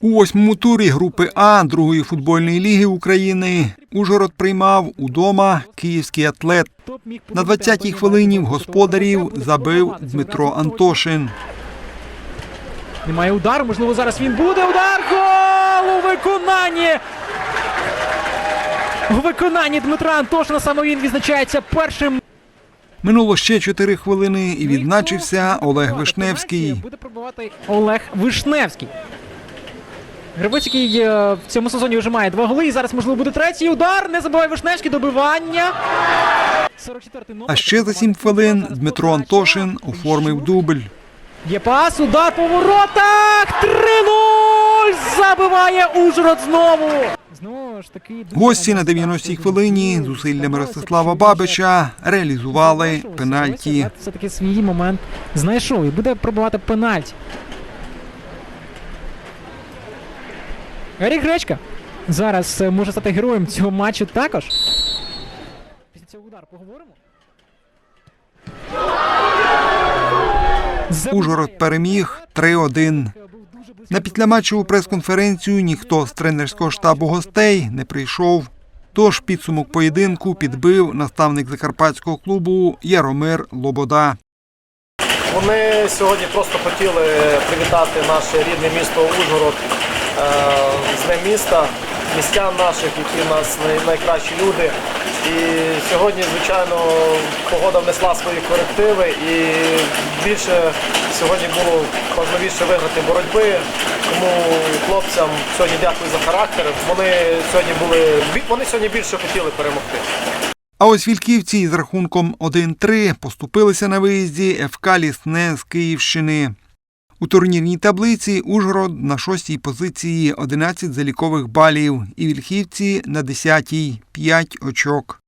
У восьмому турі групи А другої футбольної ліги України Ужгород приймав удома київський атлет. На 20-й хвилині в господарів забив Дмитро Антошин. Немає удару, можливо, зараз він буде. Удар! Гол у виконанні! У виконанні Дмитра Антошина саме він відзначається першим. Минуло ще 4 хвилини і відзначився Олег Вишневський. Буде пробувати Олег Вишневський. Гравець, який е, в цьому сезоні вже має два голи. І зараз, можливо, буде третій удар. Не забиває Вишневський. Добивання. 44-й. А ще за 7 хвилин Дмитро Антошин оформив дубль. Є пас, удар по воротах! 3-0! Забиває Ужгород знову! Знову ж таки... Гості на 90-й хвилині зусиллями Ростислава Бабича реалізували пенальті. Все-таки свій момент знайшов і буде пробивати пенальті. Ерік Гречка зараз е, може стати героєм цього матчу також. Після цього удару поговоримо. Ужгород переміг 3-1. На післяматчеву прес-конференцію ніхто з тренерського штабу гостей не прийшов. Тож підсумок поєдинку підбив наставник закарпатського клубу Яромир Лобода. Вони сьогодні просто хотіли привітати наше рідне місто Ужгород е, з Днем міста, містян наших, які в нас най- найкращі люди. І сьогодні, звичайно, погода внесла свої корективи і більше сьогодні було важливіше виграти боротьби. Тому хлопцям сьогодні дякую за характер. Вони сьогодні були вони сьогодні більше хотіли перемогти. А ось вільківці з рахунком 1-3 поступилися на виїзді ФК Лісне з Київщини. У турнірній таблиці Ужгород на шостій позиції 11 залікових балів і вільхівці на 10-й 5 очок.